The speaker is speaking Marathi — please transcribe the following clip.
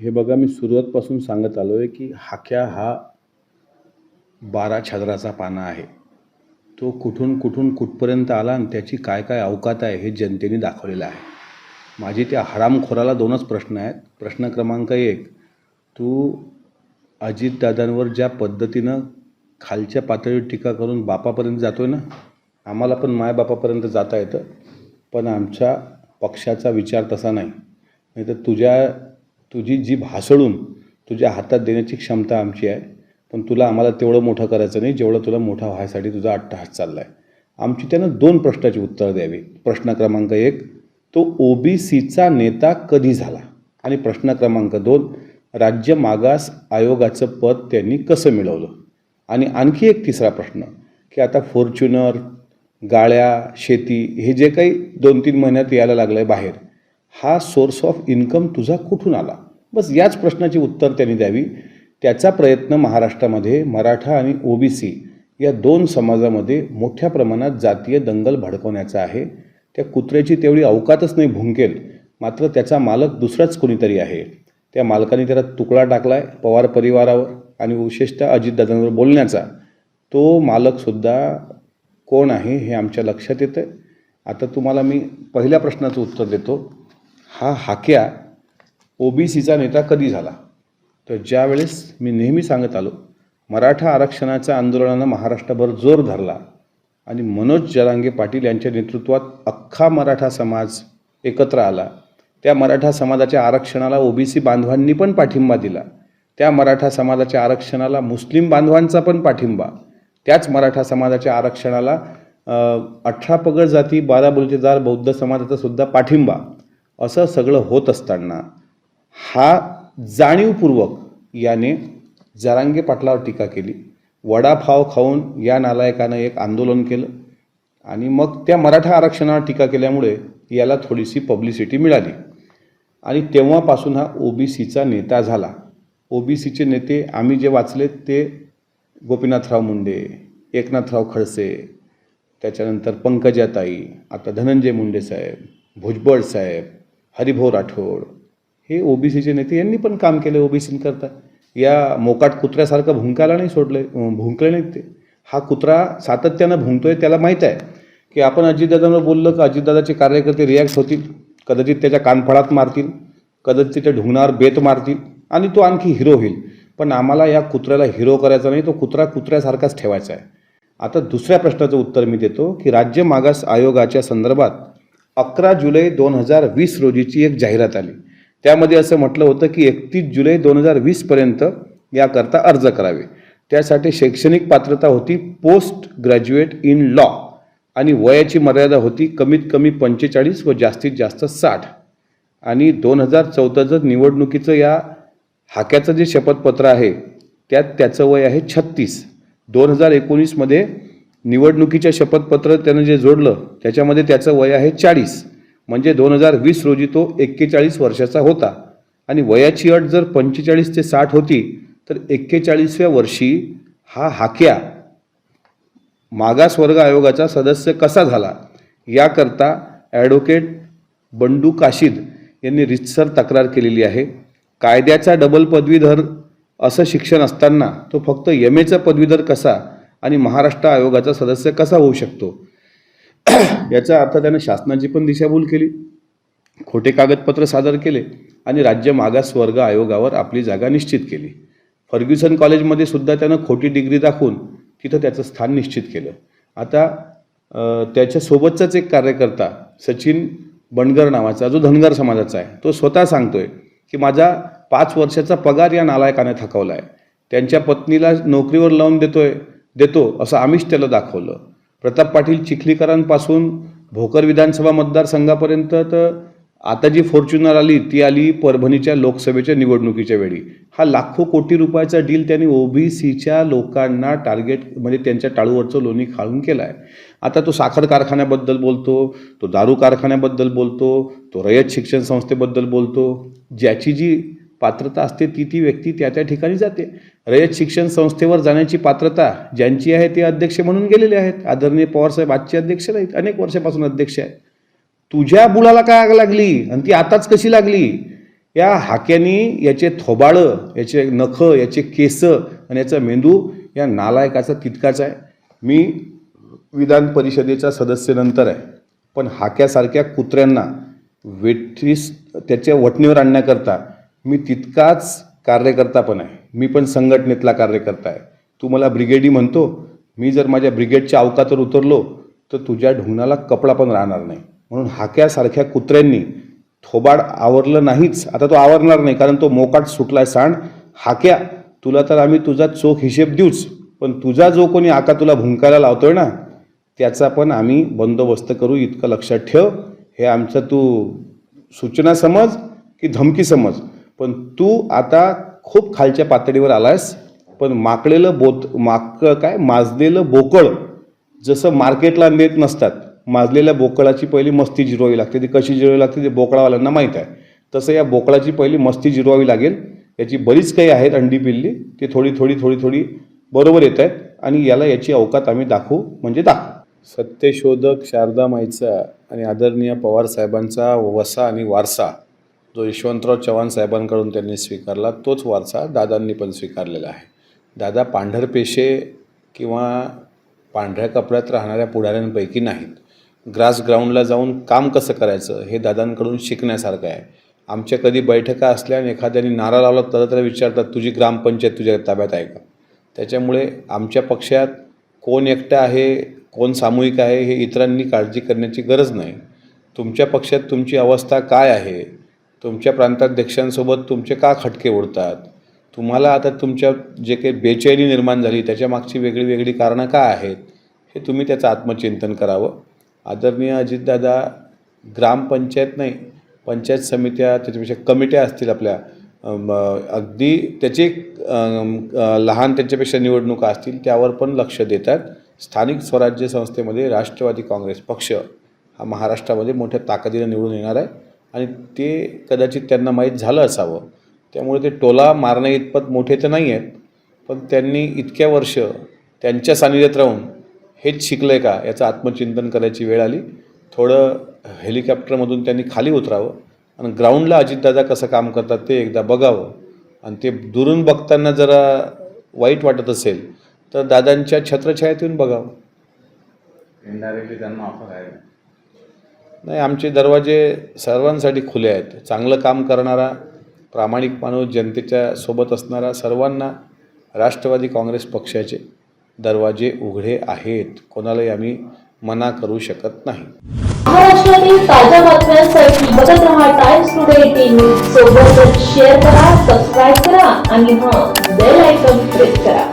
हे बघा मी सुरुवातपासून सांगत आलो आहे की हाक्या हा बारा छद्राचा पाना आहे. तो कुठून कुठून कुठपर्यंत आला आणि त्याची काय काय अवकात आहे हे जनतेने दाखवलेलं आहे. माझे त्या हरामखोराला दोनच प्रश्न आहेत. प्रश्न क्रमांक एक तू अजितदादांवर ज्या पद्धतीनं खालच्या पातळीवर टीका करून बापापर्यंत जातो आहे ना आम्हाला पण मायबापापर्यंत जाता येतं पण आमच्या पक्षाचा विचार तसा नाही. नाही तर तुझ्या तुझी जी भासळून तुझ्या हातात देण्याची क्षमता आमची आहे पण तुला आम्हाला तेवढं मोठं करायचं नाही जेवढं तुला मोठा व्हायसाठी तुझा अट्टहास चालला आहे आमची त्यानं दोन प्रश्नाची उत्तरं द्यावी. प्रश्न क्रमांक एक तो ओ बी सीचा नेता कधी झाला? आणि प्रश्न क्रमांक दोन राज्य मागास आयोगाचं पद त्यांनी कसं मिळवलं? आणि आणखी एक तिसरा प्रश्न की आता फॉर्च्युनर गाळ्या शेती हे जे काही दोन तीन महिन्यात यायला लागलं आहे बाहेर हा सोर्स ऑफ इन्कम तुझा कुठून आला? बस याच प्रश्नाची उत्तर त्यांनी द्यावी. त्याचा प्रयत्न महाराष्ट्रामध्ये मराठा आणि ओबीसी या दोन समाजामध्ये मोठ्या प्रमाणात जातीय दंगल भडकवण्याचा आहे. त्या कुत्र्याची तेवढी अवकातच नाही भुंकेल. मात्र त्याचा मालक दुसराच कोणीतरी आहे. त्या मालकाने त्याला तुकडा टाकला आहे पवार परिवारावर आणि विशेषतः अजितदादांवर बोलण्याचा. तो मालकसुद्धा कोण आहे हे आमच्या लक्षात येतं आहे आता तुम्हाला मी पहिल्या प्रश्नाचं उत्तर देतो. हा हाक्या ओबीसीचा नेता कधी झाला? तर ज्यावेळेस मी नेहमी सांगत आलो मराठा आरक्षणाच्या आंदोलनानं महाराष्ट्रभर जोर धरला आणि मनोज जरांगे पाटील यांच्या नेतृत्वात अख्खा मराठा समाज एकत्र आला. त्या मराठा समाजाच्या आरक्षणाला ओबीसी बांधवांनी पण पाठिंबा दिला. त्या मराठा समाजाच्या आरक्षणाला मुस्लिम बांधवांचा पण पाठिंबा. त्याच मराठा समाजाच्या आरक्षणाला अठरा पगड जाती बारा बुलतेदार बौद्ध समाजाचा सुद्धा पाठिंबा. असं सगळं होत असताना हा जाणीवपूर्वक याने जरांगे पाटलावर टीका केली. वडापाव खाऊन या नालायकानं एक आंदोलन केलं आणि मग त्या मराठा आरक्षणावर टीका केल्यामुळे याला थोडीशी पब्लिसिटी मिळाली. आणि तेव्हापासून हा ओबीसीचा नेता झाला. ओबीसीचे नेते आम्ही जे वाचले ते गोपीनाथराव मुंडे एकनाथराव खडसे त्याच्यानंतर पंकजाताई आता धनंजय मुंडे साहेब भुजबळ साहेब हरिभाऊ राठोड हे ओबीसीचे नेते यांनी पण काम केलं ओबीसींकरता या मोकाट कुत्र्यासारखं भुंकायला नाही सोडलं भुंकले नाहीत ते. हा कुत्रा सातत्यानं भुंकतोय त्याला माहीत आहे की आपण अजितदादांवर बोललं की अजितदादाचे कार्यकर्ते रिॲक्ट होतील कदाचित त्याच्या कानफळात मारतील कदाचित त्याच्या ढुंगणावर बेत मारतील आणि तो आणखी हिरो होईल. पण आम्हाला या कुत्र्याला हिरो करायचा नाही तो कुत्रा कुत्र्यासारखाच ठेवायचा आहे. आता दुसऱ्या प्रश्नाचं उत्तर मी देतो की राज्य मागास आयोगाच्या संदर्भात अकरा जुलै दोन हजार वीस रोजीची एक जाहिरात आली. त्यामध्ये असं म्हटलं होतं की एकतीस जुलै दोन हजार वीसपर्यंत याकरता अर्ज करावे. त्यासाठी शैक्षणिक पात्रता होती पोस्ट ग्रॅज्युएट इन लॉ आणि वयाची मर्यादा होती कमीत कमी पंचेचाळीस व जास्तीत जास्त साठ. आणि दोन हजार चौदाचं निवडणुकीचं या हाक्याचं जे शपथपत्र आहे त्यात त्याचं वय आहे छत्तीस. दोन हजार एकोणीसमध्ये निवडणुकीच्या शपथपत्र त्यानं जे जोडलं त्याच्यामध्ये त्याचं वय आहे चाळीस. म्हणजे दोन हजार वीस रोजी तो एक्केचाळीस वर्षाचा होता. आणि वयाची अट जर पंचेचाळीस ते साठ होती तर एक्केचाळीसव्या वर्षी हा हाक्या मागासवर्ग आयोगाचा सदस्य कसा झाला? याकरता ॲडव्होकेट बंडू काशीद यांनी रितसर तक्रार केलेली आहे. कायद्याचा डबल पदवीधर असं शिक्षण असताना तो फक्त एम एचा पदवीधर कसा आणि महाराष्ट्र आयोगाचा सदस्य कसा होऊ शकतो? याचा अर्थ त्यानं शासनाची पण दिशाभूल केली खोटे कागदपत्र सादर केले आणि राज्य मागासवर्ग आयोगावर आपली जागा निश्चित केली. फर्ग्युसन कॉलेजमध्ये सुद्धा त्यानं खोटी डिग्री दाखवून तिथं त्याचं स्थान निश्चित केलं. आता त्याच्यासोबतचाच एक कार्यकर्ता सचिन बंडगर नावाचा जो धनगर समाजाचा आहे तो स्वतः सांगतोय की माझा पाच वर्षाचा पगार या नालायकाने थकवला आहे त्यांच्या पत्नीला नोकरीवर लावून देतोय देतो असं आम्हीच त्याला दाखवलं. प्रताप पाटील चिखलीकरांपासून भोकर विधानसभा मतदारसंघापर्यंत तर आता जी फॉर्च्युनर आली ती आली परभणीच्या लोकसभेच्या निवडणुकीच्या वेळी. हा लाखो कोटी रुपयाचा डील त्यांनी ओबीसीच्या लोकांना टार्गेट म्हणजे त्यांच्या टाळूवरचं लोणी खाळून केलं आहे आता तो साखर कारखान्याबद्दल बोलतो तो दारू कारखान्याबद्दल बोलतो तो रयत शिक्षण संस्थेबद्दल बोलतो. ज्याची जी पात्रता असते ती ती व्यक्ती त्या त्या ठिकाणी जाते. रयत शिक्षण संस्थेवर जाण्याची पात्रता ज्यांची आहे ते अध्यक्ष म्हणून गेलेले आहेत. आदरणीय पवारसाहेब आजचे अध्यक्ष नाहीत अनेक वर्षापासून अध्यक्ष आहे तुझ्या मुलाला काय आग लागली आणि ती आताच कशी लागली? या हाक्यानी याचे थोबाळं याचे नखं याचे केस आणि याचा मेंदू या नालायकाचा तितकाच आहे. मी विधान परिषदेचा सदस्य नंतर आहे. पण हाक्यासारख्या कुत्र्यांना वेठीस त्याच्या वटणीवर आणण्याकरता मी तितकाच कार्यकर्ता पण आहे. मी पण संघटनेतला कार्यकर्ता आहे. तू मला ब्रिगेडी म्हणतो मी जर माझ्या ब्रिगेडच्या अवकातर उतरलो तर तुझ्या ढुंगणाला कपडा पण राहणार नाही. म्हणून हाक्यासारख्या कुत्र्यांनी थोबाड आवरलं नाहीच. आता तो आवरणार नाही कारण तो मोकाट सुटलाय सांड. हाक्या तुला तर आम्ही तुझा चोख हिशेब देऊच. पण तुझा जो कोणी आका तुला भुंकायला लावतोय ना त्याचा पण आम्ही बंदोबस्त करू इतकं लक्षात ठेव. हे आमचं तू सूचना समज की धमकी समज. पण तू आता खूप खालच्या पातळीवर आलायस पण माकलेलं बोत माक काय? माजलेलं बोकळ जसं मार्केटला नेत नसतात. माजलेल्या बोकळाची पहिली मस्ती जिरवावी लागते. ती कशी जिरवावी लागते ते बोकळावाल्यांना माहीत आहे. तसं या बोकळाची पहिली मस्ती जिरवावी लागेल. याची बरीच काही आहेत अंडी पिल्ली. ती थोडी थोडी थोडी थोडी बरोबर येत आहेत आणि याला याची अवकात आम्ही दाखवू म्हणजे दाखवू. सत्यशोधक शारदा माईचा आणि आदरणीय पवार साहेबांचा वसा आणि वारसा. जो यशवंतराव चव्हाण साहेबांकडून त्यांनी स्वीकारला तोच वारसा दादांनी पण स्वीकारलेला आहे. दादा पांढरपेशे किंवा पांढऱ्या कपड्यात राहणाऱ्या पुढाऱ्यांपैकी नाहीत. ग्रास ग्राउंडला जाऊन काम कसं करायचं हे दादांकडून शिकण्यासारखं आहे. आमच्या कधी बैठका असल्या आणि एखाद्याने नारा लावला तर तर विचारतात तुझी ग्रामपंचायत तुझ्या ताब्यात आहे का? त्याच्यामुळे आमच्या पक्षात कोण एकटं आहे कोण सामूहिक आहे हे इतरांनी काळजी करण्याची गरज नाही. तुमच्या पक्षात तुमची अवस्था काय आहे तुमच्या प्रांताध्यक्षांसोबत तुमचे का खटके उडतात? तुम्हाला आता तुमच्या जे काही बेचैनी निर्माण झाली त्याच्या मागची वेगळी वेगळी कारणं काय आहेत? हे तुम्ही त्याचं आत्मचिंतन करावं. आदरणीय अजितदादा ग्रामपंचायत नाही पंचायत समित्या त्याच्यापेक्षा कमिट्या असतील आपल्या. अगदी त्याची एक, लहान त्यांच्यापेक्षा निवडणुका असतील त्यावर पण लक्ष देतात स्थानिक स्वराज्य संस्थेमध्ये राष्ट्रवादी काँग्रेस पक्ष. हा महाराष्ट्रामध्ये मोठ्या ताकदीनं निवडून येणार आहे. आणि ते कदाचित त्यांना माहीत झालं असावं. त्यामुळे ते टोला मारण्या इतपत मोठे तर नाही आहेत पण त्यांनी इतक्या वर्ष त्यांच्या सानिध्यात राहून हेच शिकलं आहे का याचं आत्मचिंतन करायची वेळ आली. थोडं हेलिकॉप्टरमधून त्यांनी खाली उतरावं आणि ग्राउंडला अजितदादा कसं काम करतात ते एकदा बघावं. आणि ते दुरून बघताना जरा वाईट वाटत असेल तर दादांच्या छत्रछायात येऊन बघावं. इनडायरेक्टली त्यांना ऑफर आहे. नाही आमचे दरवाजे सर्वांसाठी खुले आहेत. चांगलं काम करणारा प्रामाणिक माणूस जनतेच्या सोबत असणारा सर्वांना राष्ट्रवादी काँग्रेस पक्षाचे दरवाजे उघडे आहेत. कोणालाही आम्ही मना करू शकत नाही. महाराष्ट्रातील ताज्या बातम्यांसाठी बघत रहा टाइम्स टुडे टीव्ही सोबतच शेअर करा सबस्क्राईब करा आणि हां बेल आयकॉन प्रेस करा.